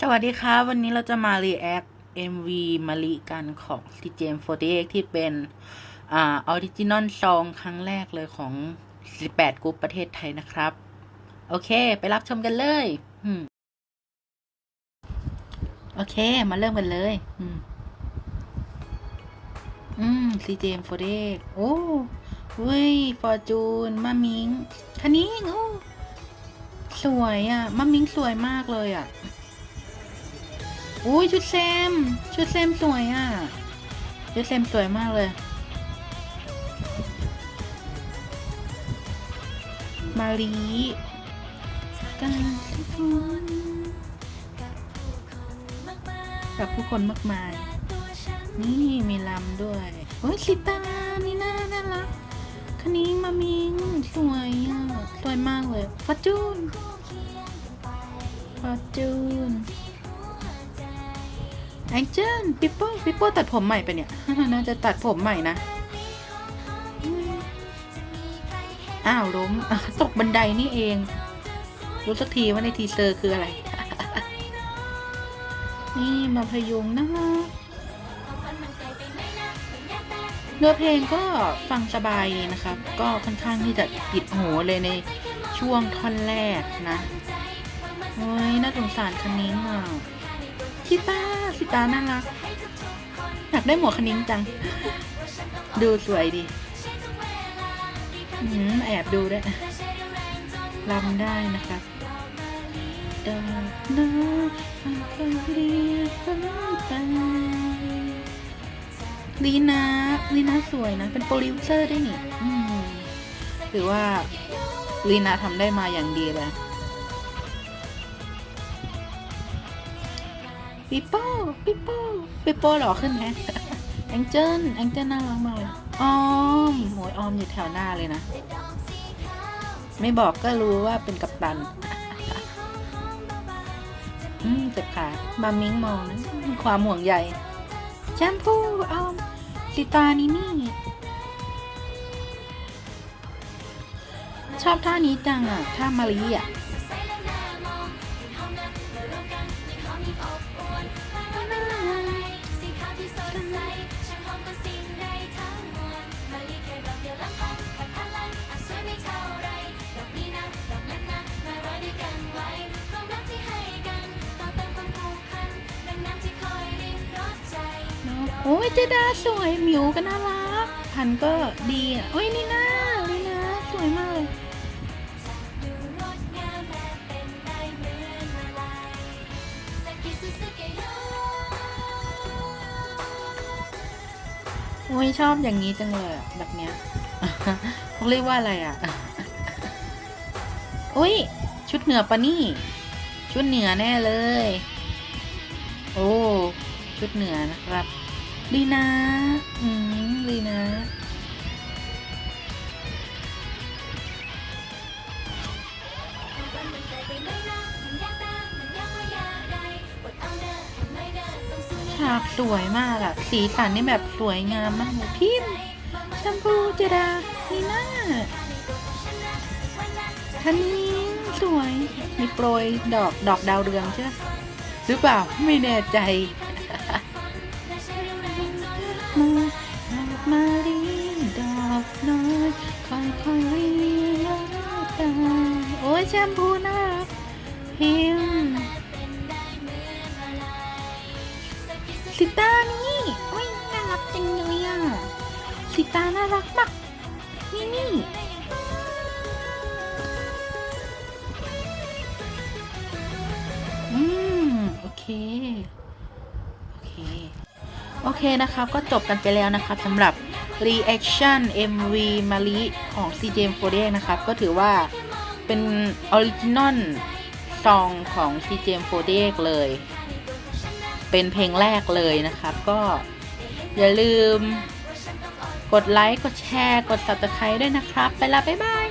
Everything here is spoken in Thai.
สวัสดีครับวันนี้เราจะมา react MV มาริกันของ c j m 48 ที่เป็นออริจินอลซองครั้งแรกเลยของ 18กรุ๊ปประเทศไทยนะครับ โอเค ไปรับชมกันเลยอโอเค มาเริ่มกันเลย อืม อืม CJM 48 โอ้ ว้ยฟอร์จูนมามิงคันนี้โอ้สวยอะมามิงสวยมากเลยอะอุ้ยชุดเซม ชุดเซมสวยอะ ชุดเซมสวยมากเลย มาลีกันกับผู้คนมากมาย นี่มีลำด้วยโอ้ยสิตานี่น่าน่ารักคันนี้ มามิง สวยอะ สวยมากเลยฟอร์จูนฟอร์จูนแองเจิลปิปโป้ปิปโป้ตัดผมใหม่ไปเนี่ย น่าจะตัดผมใหม่นะ อ้าวล้มตกบันไดนี่เอง รู้สักทีว่าในทีเซอร์คืออะไร นี่มาพยุงนะคะ เนื้อเพลงก็ฟังสบายนะครับ ก็ค่อนข้างที่จะติดหูเลยในช่วงท่อนแรกนะโอ้ยน่าสงสารคันนิ้งอะชิตาชิตาน่ารักอยากได้หมวกคนิ้งจัง ดูสวยดีอืมแอบดูด้วยรำได้นะครับดอกน้ำก็เรียกไป ลีนาลีนาสวยนะ เป็นโปรดิวเซอร์ด้วยนี่อืมถือว่าลีนาทำได้มาอย่างดีเลยปิโป้ปิโป้ปิโป้หล่อขึ้นไหมแองเจิลแองเจิลน่ารักมากเลยออมโหยออมอยู่แถวหน้าเลยนะ ไม่บอกก็รู้ว่าเป็นกัปตัน อืมเจ็บขามามิงมองนะความห่วงใยแชมพูออม สิตานี่นี่ ชอบท่านี้จังอะ ท่ามารีอะ โอ้ยเจดาสวยหมิวก็น่ารัก พันก็ดีอะโอ้ยนี่นานี่นาสวยมากเลยโอ้ยชอบอย่างนี้จังเลยแบบเนี้ยเขาเรียกว่าอะไรอะอุ้ย ชุดเหนือปะนี่ ชุดเหนือแน่เลย โอ้ ชุดเหนือนะครับ ลีนาอืมลีนาฉากสวยมากอะสีสันนี่แบบสวยงามมากเลยพิมพ์แชมพูเจดาลีนาทันนี้สวย มีโปรยดอกดอกดาวเรืองใช่ไหมหรือเปล่า ไม่แน่ใจ มพูน่ารักพิมสิตานี่โอ้ยน่ารักจังเลยอะสิตาน่ารักมากนี่นี่อืมโอเค โอเค โอเคนะครับก็จบกันไปแล้วนะครับสำหรับ reaction MV มาริของ CJM48 นะครับ ก็ถือว่า เป็นออริจินอลซองของ CJM48 เลย เป็นเพลงแรกเลยนะครับ ก็อย่าลืม กดไลค์ กดแชร์ กด subscribe ด้วยนะครับ ไปละบ๊ายบาย